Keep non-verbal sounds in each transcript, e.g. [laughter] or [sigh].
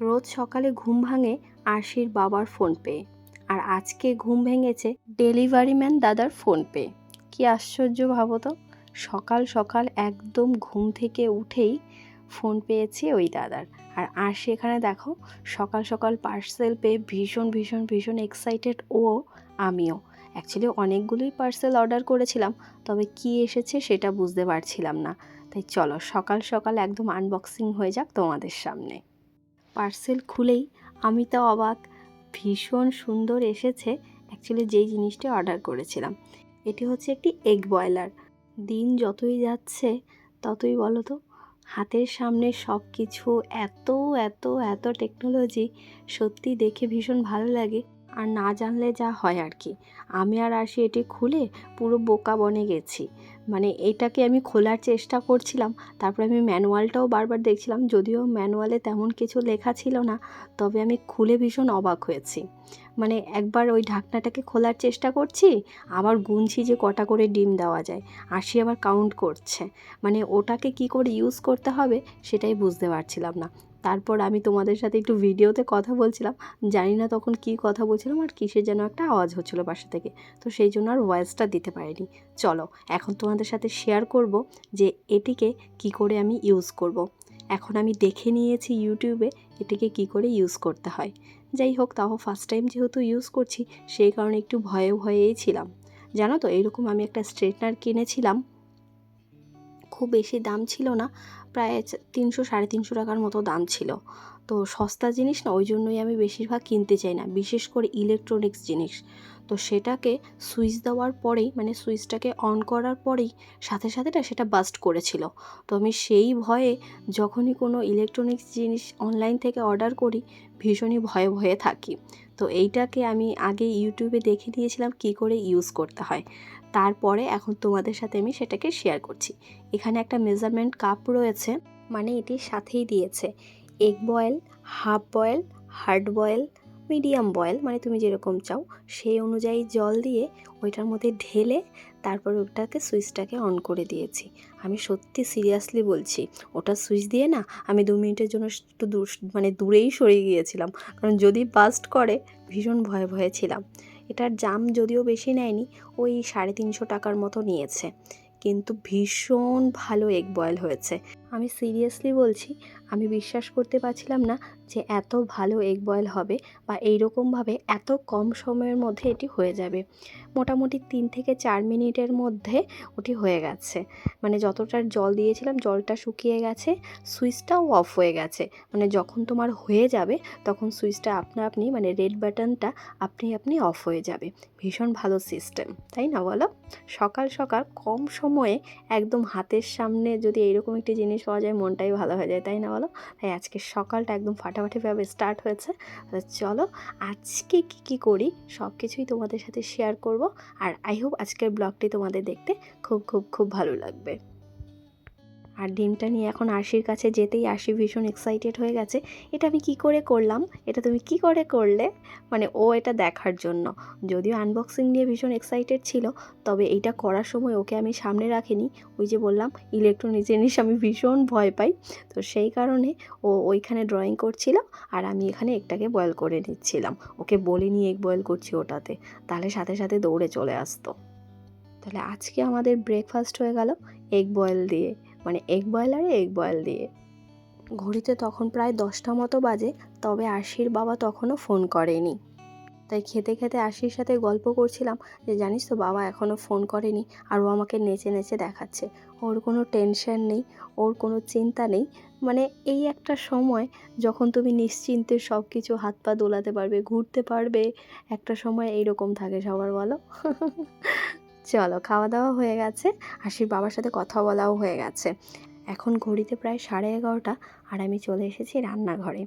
রোজ সকালে ঘুম ভাঙে আশির বাবার ফোন পেয়ে। আর আজকে ঘুম ভেঙেছে ডেলিভারি ম্যান দাদার ফোন পেয়ে। কি আশ্চর্য ভাবো তো, সকাল সকাল একদম ঘুম থেকে উঠেই ফোন পেয়েছে ওই দাদার। আর আশি এখানে দেখো, সকাল সকাল পার্সেল পেয়ে ভীষণ ভীষণ ভীষণ এক্সাইটেড ও আমিও। অ্যাকচুয়ালি অনেকগুলোই পার্সেল অর্ডার করেছিলাম, তবে কি এসেছে সেটা বুঝতে পারছিলাম না। তাই চলো সকাল সকাল একদম আনবক্সিং হয়ে যাক তোমাদের সামনে। পার্সেল খুলেই আমি তো অবাক। ভীষণ সুন্দর এসেছে। অ্যাকচুয়ালি যেই জিনিসটি অর্ডার করেছিলাম। এটি হচ্ছে একটি এগ বয়লার দিন যতই যাচ্ছে, ততই বলো তো হাতের সামনে সব কিছু এত এত এত টেকনোলজি সত্যি দেখে ভীষণ ভালো লাগে। আর না জানলে যা হয় আর কি। আমি আর আসি এটি খুলে পুরো বোকা বনে গেছি। মানে এটাকে আমি খোলার চেষ্টা করছিলাম, তারপরে আমি ম্যানুয়ালটাও বারবার দেখছিলাম, যদিও ম্যানুয়ালে তেমন কিছু লেখা ছিল না, তবে আমি খুলে ভীষণ অবাক হয়েছি। মানে একবার ওই ঢাকনাটাকে খোলার চেষ্টা করছি, আবার গুনছি যে কটা করে ডিম দেওয়া যায়। আসি আবার কাউন্ট করছে। মানে ওটাকে কি করে ইউজ করতে হবে সেটাই বুঝতে পারছিলাম না। তারপর আমি তোমাদের সাথে একটু ভিডিওতে কথা বলছিলাম। জানি না তখন কি কথা বলছিলাম আর কিসের যেন একটা আওয়াজ হচ্ছিল বাসা থেকে। তো সেই জন্য আর ভয়েসটা দিতে পারিনি। চলো, এখন তোমাদের সাথে শেয়ার করব যে এটিকে কি করে আমি ইউজ করব। এখন আমি দেখে নিয়েছি ইউটিউবে এটিকে কি করে ইউজ করতে হয়। যাই হোক, তাও ফার্স্ট টাইম যেহেতু ইউজ করছি, সেই কারণে একটু ভয়ে ভয়েই ছিলাম। জানো তো, এরকম আমি একটা স্ট্রেটনার কিনেছিলাম। খুব বেশি দাম ছিল না, প্রায় তিনশো সাড়ে তিনশো টাকার মতো দাম ছিল। তো সস্তা জিনিস না, ওই জন্যই আমি বেশিরভাগ কিনতে চাই না, বিশেষ করে ইলেকট্রনিক্স জিনিস। তো সেটাকে সুইচ দেওয়ার পরেই মানে সুইচটাকে অন করার পরেই সাথে সাথে সেটা বাস্ট করেছিল। তো আমি সেই ভয়ে যখনই কোনো ইলেকট্রনিক্স জিনিস অনলাইন থেকে অর্ডার করি, ভীষণই ভয়ে ভয়ে থাকি। তো এইটাকে আমি আগে ইউটিউবে দেখে দিয়েছিলাম কি করে ইউজ করতে হয়। তারপরে এখন তোমাদের সাথে আমি সেটাকে শেয়ার করছি। এখানে একটা মেজারমেন্ট কাপ রয়েছে মানে এটির সাথেই দিয়েছে। Egg boil half boil hard boil medium boil মানে তুমি যেরকম চাও, সেই অনুযায়ী জল দিয়ে ওইটার মধ্যে ঢেলে তারপর ওটাকে সুইচটাকে অন করে দিয়েছি। আমি সত্যি সিরিয়াসলি বলছি, ওটা সুইচ দিয়ে না আমি দু মিনিটের জন্য একটু দূর মানে দূরেই সরে গিয়েছিলাম। কারণ যদি বাস্ট করে, ভীষণ ভয়ে ভয়ে ছিলাম। এটার দাম যদিও বেশি নেয়নি, ওই সাড়ে তিনশো টাকার মতো নিয়েছে। কিন্তু ভীষণ ভালো এগ বয়েল হয়েছে। আমি সিরিয়াসলি বলছি, আমি বিশ্বাস করতে পারছিলাম না যে এত ভালো এগ বয়েল হবে বা এইরকমভাবে এত কম সময়ের মধ্যে এটি হয়ে যাবে। মোটামুটি তিন থেকে চার মিনিটের মধ্যে ওটি হয়ে গেছে। মানে যতটার জল দিয়েছিলাম, জলটা শুকিয়ে গেছে, সুইচটাও অফ হয়ে গেছে। মানে যখন তোমার হয়ে যাবে, তখন সুইচটা আপনা আপনি মানে রেড বাটনটা আপনি আপনি অফ হয়ে যাবে। ভীষণ ভালো সিস্টেম তাই না বলো? সকাল সকাল কম সময়ে একদম হাতের সামনে যদি এইরকম একটি জিনিস পাওয়া যায়, মনটাই ভালো হয়ে যায়, তাই না বলো? তাই আজকে সকালটা একদম ফাটাফাটিভাবে স্টার্ট হয়েছে। চলো, আজকে কি কি করি সব কিছুই তোমাদের সাথে শেয়ার করব। আর আই হোপ আজকের ব্লগটি তোমাদের দেখতে খুব খুব খুব ভালো লাগবে। আর ডিমটা নিয়ে এখন আশির কাছে যেতেই আশি ভীষণ এক্সাইটেড হয়ে গেছে, এটা আমি কি করে করলাম? এটা তুমি কি করে করলে? মানে ও এটা দেখার জন্য। যদিও আনবক্সিং নিয়ে ভীষণ এক্সাইটেড ছিল, তবে এইটা করার সময় ওকে আমি সামনে রাখিনি। ওই যে বললাম ইলেকট্রনিক জিনিস আমি ভীষণ ভয় পাই। তো সেই কারণে ও ওইখানে ড্রয়িং করছিল আর আমি এখানে একটাকে বয়েল করে নিচ্ছিলাম। ওকে বলিনি এগ বয়েল করছি ওটাতে। তাহলে সাথে সাথে দৌড়ে চলে আসতো। তাহলে আজকে আমাদের ব্রেকফাস্ট হয়ে গেল এগ বয়েল দিয়ে। মানে এগ বয়েলারে এগ বয়েল দিয়ে। ঘড়িতে তখন প্রায় দশটা মতো বাজে, তবে আশির বাবা তখনও ফোন করেনি। তাই খেতে খেতে আশির সাথে গল্প করছিলাম যে, জানিস তো বাবা এখনও ফোন করেনি আর ও আমাকে নেচে নেচে দেখাচ্ছে। ওর কোনো টেনশন নেই, ওর কোনো চিন্তা নেই। মানে এই একটা সময় যখন তুমি নিশ্চিন্তে সব কিছু হাত পা দোলাতে পারবে, ঘুরতে পারবে, একটা সময় এইরকম থাকে সবার, বলো? চলো খাওয়া দাওয়া হয়ে গেছে। আশির বাবার সাথে কথা বলাও হয়ে গেছে। এখন ঘড়িতে প্রায় সাড়ে এগারোটা আর আমি চলে এসেছি রান্নাঘরে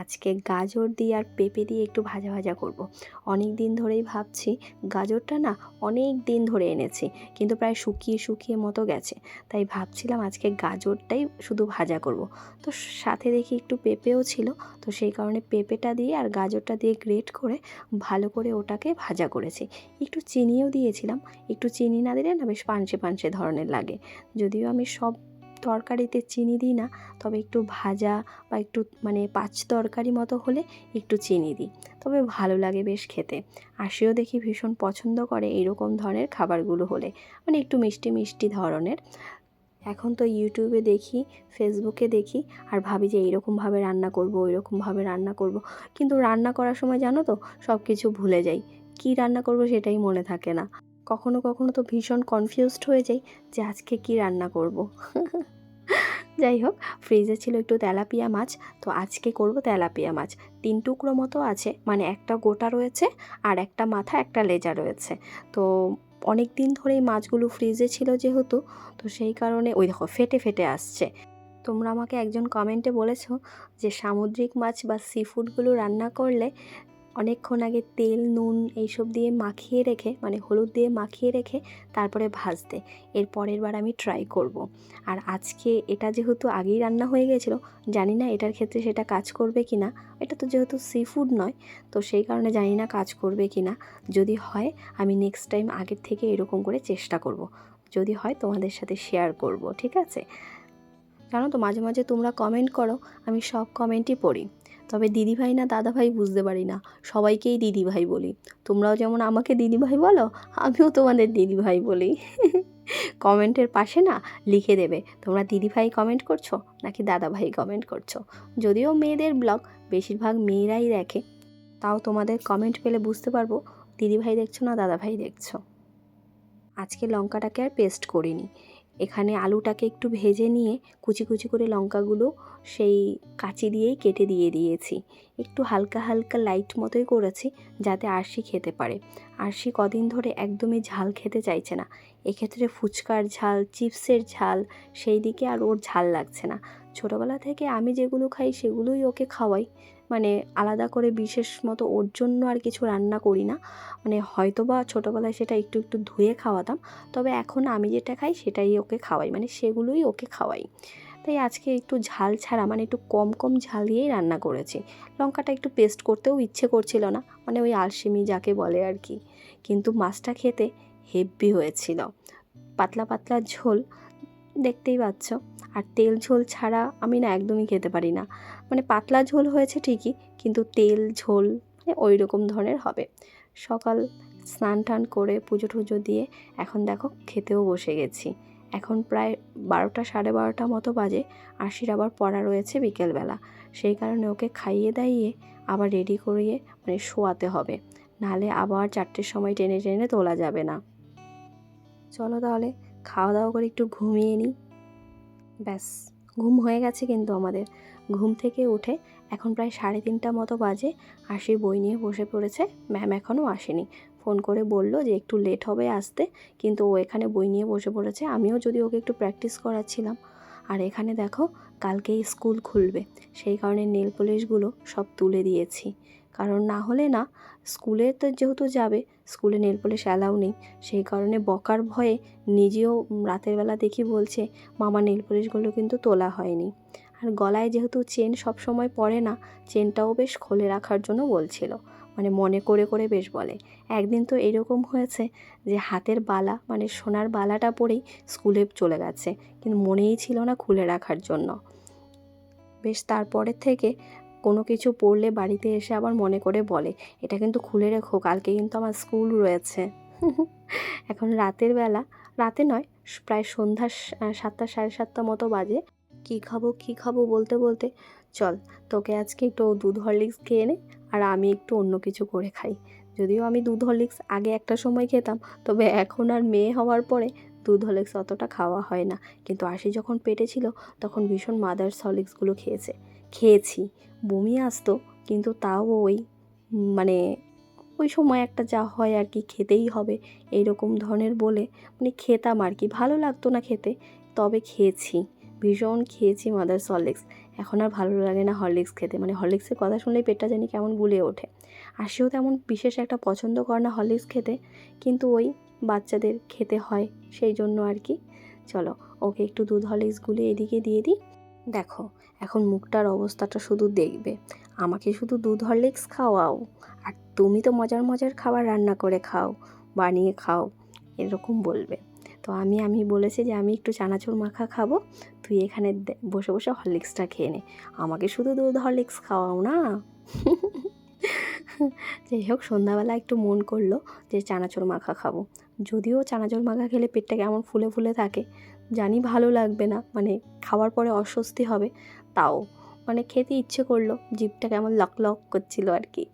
আজকে গাজর দিয়ে আর পেঁপে দিয়ে একটু ভাজা ভাজা করব। অনেক দিন ধরেই ভাবছি গাজরটা না অনেক দিন ধরে এনেছি, কিন্তু প্রায় শুকিয়ে শুকিয়ে মতো গেছে তাই ভাবছিলাম আজকে গাজরটাই শুধু ভাজা করব। তো সাথে দেখি একটু পেঁপেও ছিল, তো সেই কারণে পেঁপেটা দিয়ে আর গাজরটা দিয়ে গ্রেট করে ভালো করে ওটাকে ভাজা করেছি একটু চিনিও দিয়েছিলাম, একটু চিনি না দিলে না বেশ পানসে পানসে ধরনের লাগে যদিও আমি সব তরকারিতে চিনি দিই না, তবে একটু ভাজা বা একটু মানে পাঁচ তরকারি মতো হলে একটু চিনি দিই। তবে ভালো লাগে বেশ খেতে। আশিও দেখি ভীষণ পছন্দ করে এরকম ধরনের খাবারগুলো হলে। মানে একটু মিষ্টি মিষ্টি ধরনের। এখন তো ইউটিউবে দেখি ফেসবুকে দেখি, আর ভাবি যে এইরকমভাবে রান্না করব, ওইরকমভাবে রান্না করব। কিন্তু রান্না করার সময় জানো তো সব কিছু ভুলে যাই। কী রান্না করব সেটাই মনে থাকে না। কখনো কখনো তো ভীষণ কনফিউজড হয়ে যাই যে আজকে কি রান্না করব। যাই হোক ফ্রিজে ছিল একটু তেলাপিয়া মাছ, তো আজকে করব তেলাপিয়া মাছ। তিন টুকরো মতো আছে মানে একটা গোটা রয়েছে আর একটা মাথা, একটা লেজা রয়েছে। তো অনেক দিন ধরেই মাছগুলো ফ্রিজে ছিল যেহেতু, তো সেই কারণে ওই দেখো, ফেটে ফেটে আসছে। তোমরা আমাকে একজন কমেন্টে বলেছ যে সামুদ্রিক মাছ বা সি ফুডগুলো রান্না করলে অনেকক্ষণ আগে তেল, নুন এইসব দিয়ে মাখিয়ে রেখে মানে হলুদ দিয়ে মাখিয়ে রেখে তারপরে ভাজতে। এর পরের বার আমি ট্রাই করব। আর আজকে এটা যেহেতু আগেই রান্না হয়ে গেছিল, জানি না এটার ক্ষেত্রে সেটা কাজ করবে কি না এটা তো যেহেতু সি ফুড নয়, তো সেই কারণে জানি না কাজ করবে কি না যদি হয়, আমি নেক্সট টাইম আগের থেকে এরকম করে চেষ্টা করব। যদি হয়, তোমাদের সাথে শেয়ার করব, ঠিক আছে? জানো তো, মাঝে মাঝে তোমরা কমেন্ট করো, আমি সব কমেন্টই পড়ি। তবে দিদিভাই না দাদাভাই বুঝতে পারি না। সবাইকেই দিদিভাই বলি। তোমরাও যেমন আমাকে দিদিভাই বলো, আমিও তোমাদের দিদিভাই বলি। কমেন্টের পাশে না লিখে দেবে, তোমরা দিদিভাই কমেন্ট করছ নাকি দাদাভাই কমেন্ট করছ। যদিও মেয়েদের ব্লগ বেশিরভাগ মেয়েরাই দেখে, তাও তোমাদের কমেন্ট পেলে বুঝতে পারব, দিদিভাই দেখছ না দাদাভাই দেখছ। আজকে লঙ্কাটাকে আর পেস্ট করিনি। এখানে আলুটাকে একটু ভেজে নিয়ে কুচি কুচি করে লঙ্কাগুলো সেই কাঁচি দিয়েই কেটে দিয়ে দিয়েছি। একটু হালকা হালকা লাইট মতোই করেছি যাতে আরশি খেতে পারে। আরশি কদিন ধরে একদমই ঝাল খেতে চাইছে না। এক্ষেত্রে ফুচকার ঝাল, চিপসের ঝাল, সেই দিকে আর ওর ঝাল লাগছে না। ছোটোবেলা থেকে আমি যেগুলো খাই সেগুলোই ওকে খাওয়াই। মানে আলাদা করে বিশেষ মতো ওর জন্য আর কিছু রান্না করি না। মানে হয়তো বা ছোটোবেলায় সেটা একটু একটু ধুয়ে খাওয়াতাম, তবে এখন আমি যেটা খাই সেটাই ওকে খাওয়াই মানে সেগুলোই ওকে খাওয়াই। তাই আজকে একটু ঝাল ছাড়া মানে একটু কম কম ঝাল দিয়েই রান্না করেছি। লঙ্কাটা একটু পেস্ট করতেও ইচ্ছে করছিল না মানে ওই আলসিমি যাকে বলে আর কি। কিন্তু মাছটা খেতে হেভি হয়েছিল। পাতলা পাতলা ঝোল, দেখতেই পাচ্ছ। আর তেল ঝোল ছাড়া আমি না একদমই খেতে পারি না। মানে পাতলা ঝোল হয়েছে ঠিকই, কিন্তু তেল ঝোল মানে ওই রকম ধরনের হবে। সকাল স্নান টান করে পুজো টুজো দিয়ে এখন দেখো খেতেও বসে গেছি। এখন প্রায় বারোটা সাড়ে বারোটা মতো বাজে আশির আবার পড়া রয়েছে বিকেলবেলা। সেই কারণে ওকে খাইয়ে দাইয়ে আবার রেডি করিয়ে মানে শোয়াতে হবে। নাহলে আবার চারটের সময় টেনে টেনে তোলা যাবে না। চলো তাহলে খাওয়া দাওয়া করে একটু ঘুমিয়ে নিই। ব্যাস, ঘুম হয়ে গেছে কিন্তু আমাদের। ঘুম থেকে উঠে এখন প্রায় সাড়ে তিনটা মতো বাজে, আশি বই নিয়ে বসে পড়েছে। ম্যাম এখনও আসেনি। ফোন করে বলল যে একটু লেট হবে আসতে, কিন্তু ও এখানে বই নিয়ে বসে পড়েছে। আমিও যদি ওকে একটু প্র্যাকটিস করাচ্ছিলাম। আর এখানে দেখো, কালকেই স্কুল খুলবে। সেই কারণে নেল পলিশগুলো সব তুলে দিয়েছি। কারণ না হলে না, স্কুলে তো যেহেতু যাবে, স্কুলে নেল পলিশ অ্যালাউ নেই। সেই কারণে বকার ভয়ে নিজেও রাতের বেলা দেখি বলছে, মামা, নেল পলিশগুলো কিন্তু তোলা হয়নি। আর গলায় যেহেতু চেন সব সময় পরে না, চেনটাও বেশ খোলে রাখার জন্য বলছিল। মানে মনে করে করে বেশ বলে। একদিন তো এরকম হয়েছে যে হাতের বালা মানে সোনার বালাটা পরেই স্কুলে চলে গেছে, কিন্তু মনেই ছিল না খুলে রাখার জন্য। বেশ তারপরের থেকে কোনো কিছু পড়লে বাড়িতে এসে আবার মনে করে বলে, এটা কিন্তু খুলে রেখো, কালকে কিন্তু আমার স্কুল রয়েছে। [laughs] এখন রাতের বেলা, রাতে নয়, প্রায় সন্ধ্যা সাতটা সাড়ে সাতটা মতো বাজে। কী খাব কী খাব? বলতে বলতে, চল, তোকে আজকে একটু দুধ হরলিক্স খেয়ে নে, আর আমি একটু অন্য কিছু করে খাই। যদিও আমি দুধ হরলিক্স আগে একটা সময় খেতাম, তবে এখন আর মেয়ে হওয়ার পরে দুধ হরলিক্স অতটা খাওয়া হয় না। কিন্তু আশি যখন পেটে ছিল, তখন ভীষণ মাদার্স হরলিক্সগুলো খেয়েছে। খেয়েছি। বমি আসতো, কিন্তু তাও ওই মানে ওই সময় একটা যা হয় আর কি খেতেই হবে, এইরকম ধরনের বলে মানে খেতাম আর কি। ভালো লাগতো না খেতে, তবে খেয়েছি। ভীষণ খেয়েছি মাদার্স হরলিক্স এখন আর ভালো লাগে না হরলিক্স খেতে। মানে হরলিক্সের কথা শুনলেই পেটটা জানি কেমন গুলে ওঠে। আর সেও তেমন বিশেষ একটা পছন্দ করে না হরলিক্স খেতে, কিন্তু ওই বাচ্চাদের খেতে হয়, সেই জন্য আর কি। চলো, ওকে একটু দুধ হরলিক্স গুলে এদিকে দিয়ে দিই। দেখো, এখন মুখটার অবস্থাটা শুধু দেখবে। আমাকে শুধু দুধ হরলিক্স খাওয়াও, আর তুমি তো মজার মজার খাবার রান্না করে খাও, বানিয়ে খাও, এরকম বলবে। তো আমি আমি বলেছি যে আমি একটু চানাচুর মাখা খাব, তুই এখানে বসে বসে হরলিক্সটা খেয়ে নে। আমাকে শুধু দুধ হরলিক্স খাওয়াও না। যাই হোক, সন্ধ্যাবেলা একটু মন করল যে চানাচুর মাখা খাব। যদিও চানাচুর মাখা খেলে পেটটা কেমন ফুলে ফুলে থাকে জানি ভালো লাগবে না মানে খাওয়ার পরে অস্বস্তি হবে, তাও মানে খেতে ইচ্ছে করল, জিভটা কেমন লক লক করছিল আর কি।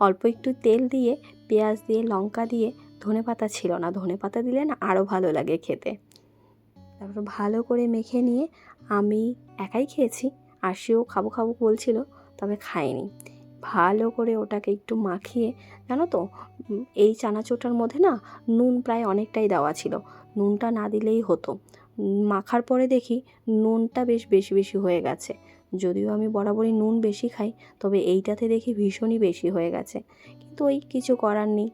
অল্প একটু তেল দিয়ে, পেঁয়াজ দিয়ে, লঙ্কা দিয়ে, ধনে পাতা ছিল না, ধনে পাতা দিলে না আরও ভালো লাগে খেতে। তারপর ভালো করে মেখে নিয়ে আমি একাই খেয়েছি, আর সেও খাব খাব বলছিল, তবে খাইনি ভালো করে ওটাকে একটু মাখিয়ে, জানো তো এই চানাচুরটার মধ্যে না নুন প্রায় অনেকটাই দেওয়া ছিল। নুনটা না দিলেই হতো। মাখার পরে দেখি নুনটা বেশ বেশি বেশি হয়ে গেছে। যদিও আমি বরাবরই নুন বেশি খাই, তবে এইটাতে দেখি ভীষণই বেশি হয়ে গেছে। কিন্তু ওই কিছু করার নেই।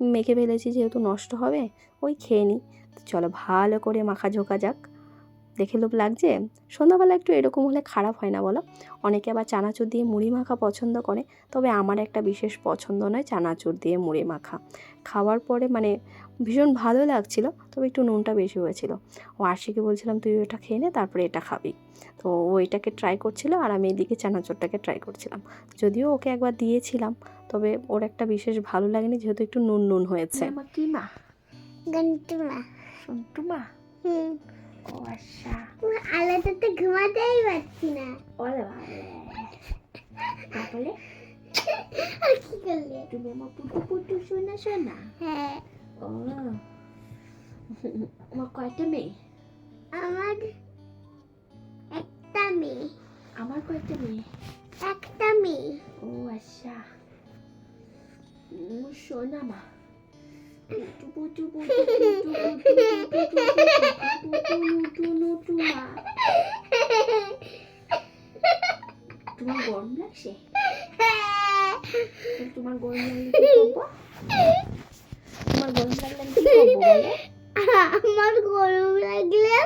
মেখে ফেলেছি, যেহেতু নষ্ট হবে, ওই খেয়ে নিই। চলো ভালো করে মাখা ঝোকা যাক। দেখে লোভ লাগছে। সন্ধ্যাবেলা একটু এরকম হলে খারাপ হয় না বলো? অনেকে আবার চানাচুর দিয়ে মুড়ি মাখা পছন্দ করে তবে আমার একটা বিশেষ পছন্দ নয় চানাচুর দিয়ে মুড়ি মাখা। খাওয়ার পরে মানে ভীষণ ভালো লাগছিল তবে একটু নুনটা বেশি হয়েছিল। ও আশিকে বলছিলাম তুই ওটা খেয়ে নে তারপরে এটা খাবি। তো ও এটাকে ট্রাই করছিল আর আমি এদিকে চানাচুরটাকে ট্রাই করছিলাম। যদিও ওকে একবার দিয়েছিলাম তবে ওর একটা বিশেষ ভালো লাগেনি যেহেতু একটু নুন নুন হয়েছে। কি মা গন্টুমা। সন্টু মা হুম। ও আচ্ছা ঘুমাতেই পারছি না। বাবা তারপরে? আর কি করলে? তুমি আমার পুটু পুটু শোনা শোনা? হ্যাঁ। ও। আমার কয়টা মেয়ে? আমার একটা মেয়ে। আমার কয়টা মেয়ে? একটা মেয়ে। ও আচ্ছা। সোনা মা। [laughs] তোমার গরম লাগছে। তোমার গরম লাগলে আমার গরম লাগলে?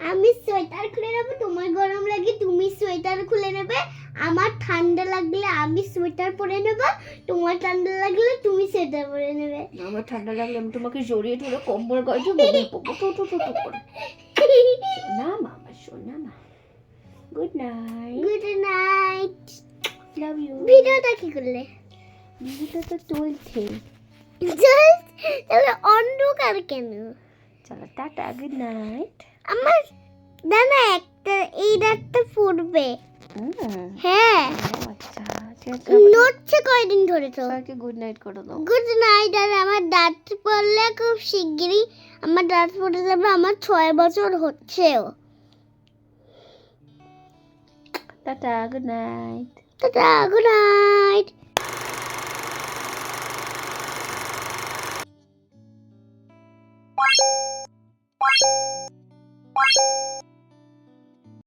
আমি সোয়েটার খুলে নেব, তোমার গরম লাগে তুমি সোয়েটার খুলে নেবে। আমার ঠান্ডা লাগলে আমি সোয়েটার পরে নেব তোমার ঠান্ডা লাগলে তুমি সোয়েটার পরে নেবে। আমার ঠান্ডা লাগলে আমি তোমাকে জড়িয়ে ধরে কম্বল গায়ে ঘুমিয়ে পড়ব টু টু টু টু করে। না মামা শোনা মা good night good night love you ভিডিওটা কি করলে? ভিডিওটা তো চলছে। জাস্ট তাহলে অন্ধকার কেন? চলো টাটা গুড নাইট আমার দাদা একটা এই রাতটা ফুটবে হ্যাঁ। আচ্ছা ঠিক আছে নড়ছে কয়দিন ধরে তো। সবাইকে গুড নাইট করে দাও। গুড নাইট আর আমার দাঁত পড়লে খুব শিগগিরই আমার দাঁত পড়ে যাবে আমার ছয় বছর হচ্ছেও। Tata good night tata good night